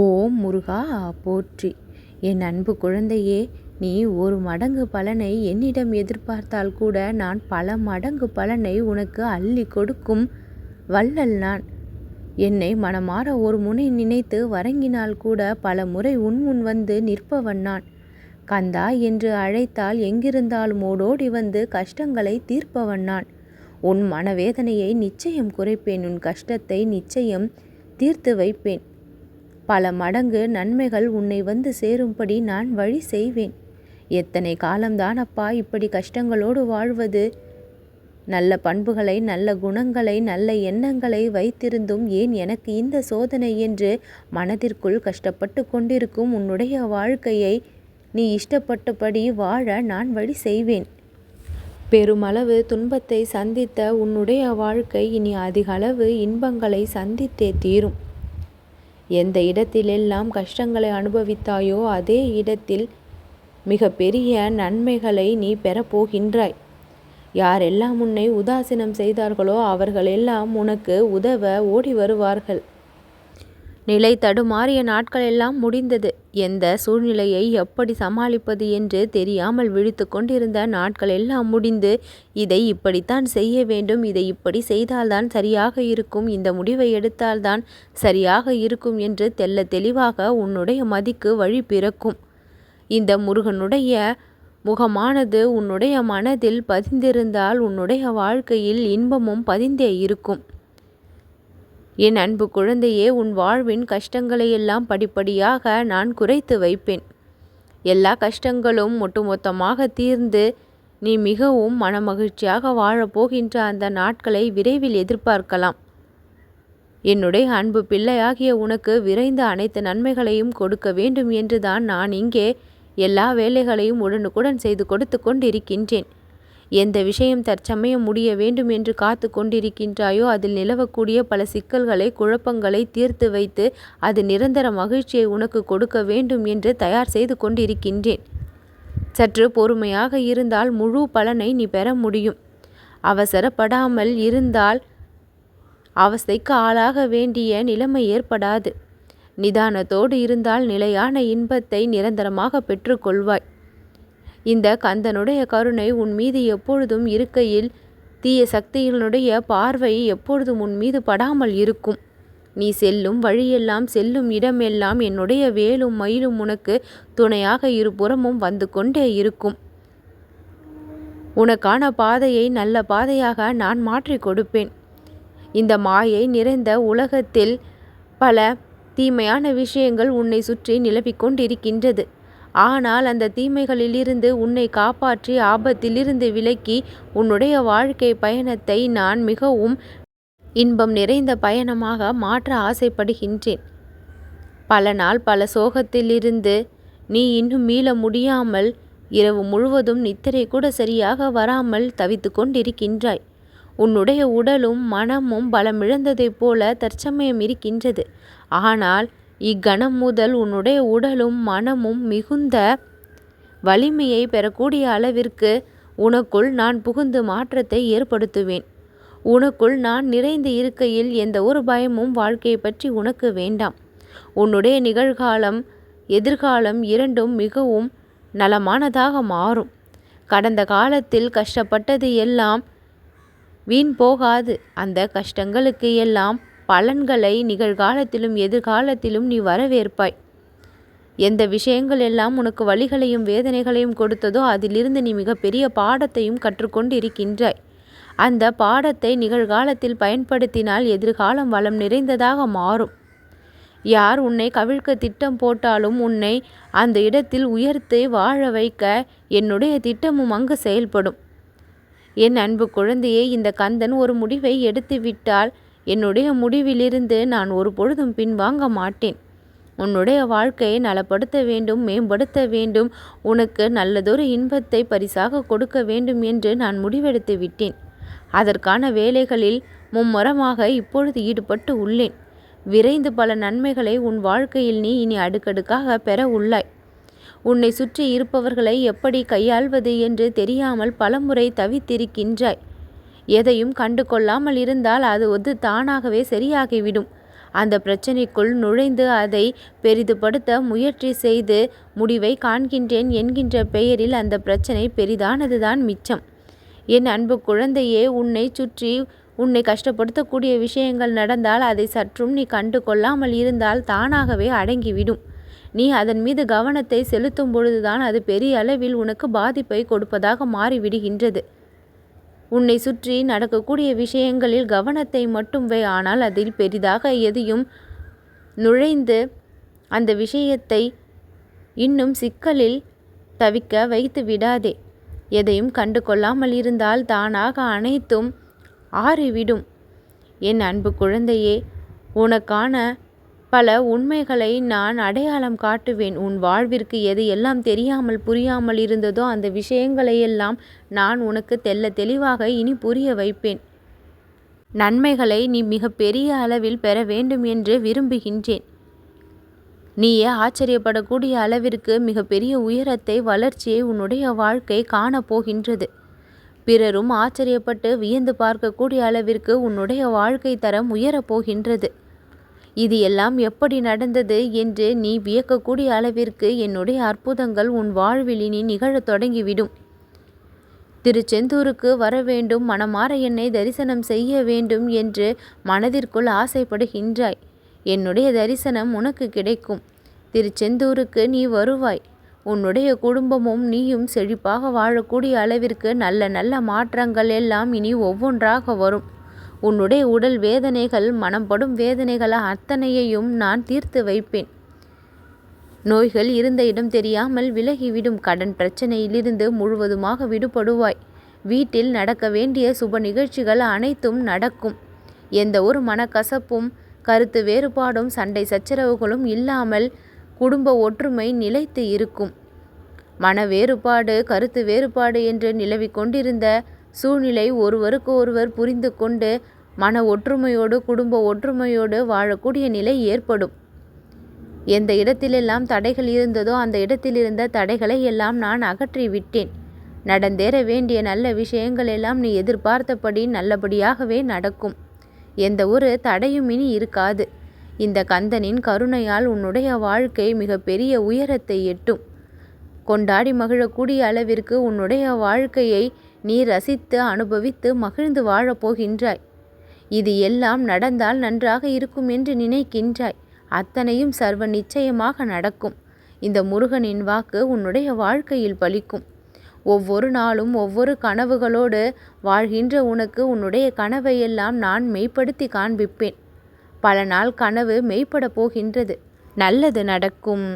ஓம் முருகா போற்றி. என் அன்பு குழந்தையே நீ ஒரு மடங்கு பலனை என்னிடம் எதிர்பார்த்தால் கூட நான் பல மடங்கு பலனை உனக்கு அள்ளி கொடுக்கும் வள்ளல் நான். என்னை மனமாற ஒரு முனை நினைத்து வரங்கினால் கூட பல முறை உன்முன் வந்து நிற்பவன் நான். கந்தா என்று அழைத்தால் எங்கிருந்தாலும் ஓடோடி வந்து கஷ்டங்களை தீர்ப்பவன் நான். உன் மனவேதனையை நிச்சயம் குறைப்பேன் உன் கஷ்டத்தை நிச்சயம் தீர்த்து வைப்பேன். பல மடங்கு நன்மைகள் உன்னை வந்து சேரும்படி நான் வழி செய்வேன். எத்தனை காலம்தான் அப்பா இப்படி கஷ்டங்களோடு வாழ்வது? நல்ல பண்புகளை நல்ல குணங்களை நல்ல எண்ணங்களை வைத்திருந்தும் ஏன் எனக்கு இந்த சோதனை என்று மனதிற்குள் கஷ்டப்பட்டு கொண்டிருக்கும் உன்னுடைய வாழ்க்கையை நீ இஷ்டப்பட்டபடி வாழ நான் வழி செய்வேன். பெருமளவு துன்பத்தை சந்தித்த உன்னுடைய வாழ்க்கை இனி அதிகளவு இன்பங்களை சந்தித்தே தீரும். எந்த இடத்திலெல்லாம் கஷ்டங்களை அனுபவித்தாயோ அதே இடத்தில் மிக பெரிய நன்மைகளை நீ பெறப்போகின்றாய் யாரெல்லாம் உன்னை உதாசீனம் செய்தார்களோ அவர்களெல்லாம் உனக்கு உதவ ஓடி வருவார்கள். நிலை தடுமாறிய நாட்கள் எல்லாம் முடிந்தது. எந்த சூழ்நிலையை எப்படி சமாளிப்பது என்று தெரியாமல் விழித்து கொண்டிருந்த நாட்கள் எல்லாம் முடிந்து இதை இப்படித்தான் செய்ய வேண்டும் இதை இப்படி செய்தால்தான் சரியாக இருக்கும் இந்த முடிவை எடுத்தால்தான் சரியாக இருக்கும் என்று தெல்ல தெளிவாக உன்னுடைய மதிக்கு வழி பிறக்கும். இந்த முருகனுடைய முகமானது உன்னுடைய மனதில் பதிந்திருந்தால் உன்னுடைய வாழ்க்கையில் இன்பமும் பதிந்தே இருக்கும். என் அன்பு குழந்தையே உன் வாழ்வின் கஷ்டங்களையெல்லாம் படிப்படியாக நான் குறைத்து வைப்பேன். எல்லா கஷ்டங்களும் ஒட்டுமொத்தமாக தீர்ந்து நீ மிகவும் மனமகிழ்ச்சியாக வாழப்போகின்ற அந்த நாட்களை விரைவில் எதிர்பார்க்கலாம். என்னுடைய அன்பு பிள்ளையாகிய உனக்கு விரைந்த அனைத்து நன்மைகளையும் கொடுக்க வேண்டும் என்றுதான் நான் இங்கே எல்லா வேலைகளையும் உடனுக்குடன் செய்து கொடுத்து கொண்டிருக்கின்றேன். எந்த விஷயம் தற்சமயம் முடிய வேண்டும் என்று காத்து கொண்டிருக்கின்றாயோ அதில் நிலவக்கூடிய பல சிக்கல்களை குழப்பங்களை தீர்த்து வைத்து அது நிரந்தர மகிழ்ச்சியை உனக்கு கொடுக்க வேண்டும் என்று தயார் செய்து கொண்டிருக்கின்றேன். சற்று பொறுமையாக இருந்தால் முழு பலனை நீ பெற முடியும். அவசரப்படாமல் இருந்தால் அவஸ்தைக்கு ஆளாக வேண்டிய நிலைமை ஏற்படாது. நிதானத்தோடு இருந்தால் நிலையான இன்பத்தை நிரந்தரமாக பெற்றுக்கொள்வாய். இந்த கந்தனுடைய கருணை உன் மீது எப்பொழுதும் இருக்கையில் தீய சக்திகளுடைய பார்வை எப்பொழுதும் உன் மீது படாமல் இருக்கும். நீ செல்லும் வழியெல்லாம் செல்லும் இடமெல்லாம் என்னுடைய வேலும் மயிலும் உனக்கு துணையாக இருபுறமும் வந்து கொண்டே இருக்கும். உனக்கான பாதையை நல்ல பாதையாக நான் மாற்றி கொடுப்பேன். இந்த மாயை நிறைந்த உலகத்தில் பல தீமையான விஷயங்கள் உன்னை சுற்றி நிலவிக் கொண்டிருக்கின்றது. ஆனால் அந்த தீமைகளிலிருந்து உன்னை காப்பாற்றி ஆபத்திலிருந்து விலக்கி உன்னுடைய வாழ்க்கை பயணத்தை நான் மிகவும் இன்பம் நிறைந்த பயணமாக மாற்ற ஆசைப்படுகின்றேன். பல நாள் பல சோகத்திலிருந்து நீ இன்னும் மீள முடியாமல் இரவு முழுவதும் நித்திரை கூட சரியாக வராமல் தவித்து கொண்டிருக்கின்றாய். உன்னுடைய உடலும் மனமும் பலமிழந்ததைப் போல தற்சமயம் இருக்கின்றது. ஆனால் இக்கணம் முதல் உன்னுடைய உடலும் மனமும் மிகுந்த வலிமையை பெறக்கூடிய அளவிற்கு உனக்குள் நான் புகுந்து மாற்றத்தை ஏற்படுத்துவேன். உனக்குள் நான் நிறைந்து இருக்கையில் எந்த ஒரு பயமும் வாழ்க்கையை பற்றி உனக்கு வேண்டாம். உன்னுடைய நிகழ்காலம் எதிர்காலம் இரண்டும் மிகவும் நலமானதாக மாறும். கடந்த காலத்தில் கஷ்டப்பட்டது எல்லாம் வீண் போகாது. அந்த கஷ்டங்களுக்கு எல்லாம் பலன்களை நிகழ்காலத்திலும் எதிர்காலத்திலும் நீ வரவேற்பாய். எந்த விஷயங்கள் எல்லாம் உனக்கு வழிகளையும் வேதனைகளையும் கொடுத்ததோ அதிலிருந்து நீ மிகப்பெரிய பாடத்தையும் கற்றுக்கொண்டு இருக்கின்றாய் அந்த பாடத்தை நிகழ்காலத்தில் பயன்படுத்தினால் எதிர்காலம் வளம் நிறைந்ததாக மாறும். யார் உன்னை கவிழ்க்க திட்டம் போட்டாலும் உன்னை அந்த இடத்தில் உயர்த்து வாழ வைக்க என்னுடைய திட்டமும் அங்கு செயல்படும். என் அன்பு குழந்தையே இந்த கந்தன் ஒரு முடிவை எடுத்துவிட்டால் என்னுடைய முடிவிலிருந்து நான் ஒரு பொழுதும் பின்வாங்க மாட்டேன். உன்னுடைய வாழ்க்கையை நலப்படுத்த வேண்டும் மேம்படுத்த வேண்டும். உனக்கு நல்லதொரு இன்பத்தை பரிசாக கொடுக்க வேண்டும் என்று நான் முடிவெடுத்து விட்டேன். அதற்கான வேலைகளில் மும்முரமாக இப்பொழுது ஈடுபட்டு உள்ளேன். விரைந்து பல நன்மைகளை உன் வாழ்க்கையில் நீ இனி அடுக்கடுக்காக பெற உள்ளாய். உன்னை சுற்றி இருப்பவர்களை எப்படி கையாள்வது என்று தெரியாமல் பலமுறை தவித்திருக்கின்றாய். எதையும் கண்டு கொள்ளாமல் இருந்தால் அது ஒது தானாகவே சரியாகிவிடும். அந்த பிரச்சனைக்குள் நுழைந்து அதை பெரிதுபடுத்த முயற்சி செய்து முடிவை காண்கின்றேன் என்கின்ற பெயரில் அந்த பிரச்சனை பெரிதானதுதான் மிச்சம். என் அன்பு குழந்தையே உன்னை சுற்றி உன்னை கஷ்டப்படுத்தக்கூடிய விஷயங்கள் நடந்தால் அதை சற்றும் நீ கண்டு கொள்ளாமல் இருந்தால் தானாகவே அடங்கிவிடும். நீ அதன் மீது கவனத்தை செலுத்தும் பொழுதுதான் அது பெரிய அளவில் உனக்கு பாதிப்பை கொடுப்பதாக மாறிவிடுகின்றது. உன்னை சுற்றி நடக்கக்கூடிய விஷயங்களில் கவனத்தை மட்டும் வை ஆனால் அதில் பெரிதாக எதையும் நுழைந்து அந்த விஷயத்தை இன்னும் சிக்கலில் தவிக்க வைத்து விடாதே. எதையும் கண்டு கொள்ளாமல் இருந்தால் தானாக அனைத்தும் ஆறிவிடும். என் அன்பு குழந்தையே உனக்கான பல உண்மைகளை நான் அடையாளம் காட்டுவேன். உன் வாழ்விற்கு எது எல்லாம் தெரியாமல் புரியாமல் இருந்ததோ அந்த விஷயங்களையெல்லாம் நான் உனக்கு தெல்ல தெளிவாக இனி புரிய வைப்பேன். நன்மைகளை நீ மிக பெரிய அளவில் பெற வேண்டும் என்று விரும்புகின்றேன். நீயே ஆச்சரியப்படக்கூடிய அளவிற்கு மிகப்பெரிய உயரத்தை வளர்ச்சியை உன்னுடைய வாழ்க்கை காணப்போகின்றது பிறரும் ஆச்சரியப்பட்டு வியந்து பார்க்கக்கூடிய அளவிற்கு உன்னுடைய வாழ்க்கை தரம் உயரப்போகின்றது இது எல்லாம் எப்படி நடந்தது என்று நீ வியக்கக்கூடிய அளவிற்கு என்னுடைய அற்புதங்கள் உன் வாழ்வில் இனி நிகழத் தொடங்கிவிடும். திருச்செந்தூருக்கு வர வேண்டும் மனமாற என்னை தரிசனம் செய்ய வேண்டும் என்று மனதிற்குள் ஆசைப்படுகின்றாய். என்னுடைய தரிசனம் உனக்கு கிடைக்கும். திருச்செந்தூருக்கு நீ வருவாய். உன்னுடைய குடும்பமும் நீயும் செழிப்பாக வாழக்கூடிய அளவிற்கு நல்ல நல்ல மாற்றங்கள் எல்லாம் இனி ஒவ்வொன்றாக வரும். உன்னுடைய உடல் வேதனைகள் மனப்படும் வேதனைகள் அத்தனையையும் நான் தீர்த்து வைப்பேன். நோய்கள் இருந்த இடம் தெரியாமல் விலகிவிடும். கடன் பிரச்சனையிலிருந்து முழுவதுமாக விடுபடுவாய். வீட்டில் நடக்க வேண்டிய சுப நிகழ்ச்சிகள் அனைத்தும் நடக்கும். எந்த ஒரு மனக்கசப்பும் கருத்து வேறுபாடும் சண்டை சச்சரவுகளும் இல்லாமல் குடும்ப ஒற்றுமை நிலைத்து இருக்கும். மன வேறுபாடு கருத்து வேறுபாடு என்று நிலவி கொண்டிருந்த சூழ்நிலை ஒருவருக்கு ஒருவர் புரிந்து கொண்டு மன ஒற்றுமையோடு குடும்ப ஒற்றுமையோடு வாழக்கூடிய நிலை ஏற்படும். எந்த இடத்திலெல்லாம் தடைகள் இருந்ததோ அந்த இடத்தில் இருந்த தடைகளை எல்லாம் நான் அகற்றி விட்டேன் நடந்தேற வேண்டிய நல்ல விஷயங்கள் எல்லாம் நீ எதிர்பார்த்தபடி நல்லபடியாகவே நடக்கும். எந்த ஒரு தடையும் இனி இருக்காது. இந்த கந்தனின் கருணையால் உன்னுடைய வாழ்க்கை மிகப்பெரிய உயரத்தை எட்டும். கொண்டாடி மகிழக்கூடிய அளவிற்கு உன்னுடைய வாழ்க்கையை நீ ரசித்து அனுபவித்து மகிழ்ந்து வாழப்போகின்றாய். இது எல்லாம் நடந்தால் நன்றாக இருக்கும் என்று நினைக்கின்றாய். அத்தனையும் சர்வ நிச்சயமாக நடக்கும். இந்த முருகனின் வாக்கு உன்னுடைய வாழ்க்கையில் பலிக்கும். ஒவ்வொரு நாளும் ஒவ்வொரு கனவுகளோடு வாழ்கின்ற உனக்கு உன்னுடைய கனவையெல்லாம் நான் மெய்ப்படுத்தி காண்பிப்பேன். பல நாள் கனவு மெய்ப்பட போகின்றது. நல்லது நடக்கும்.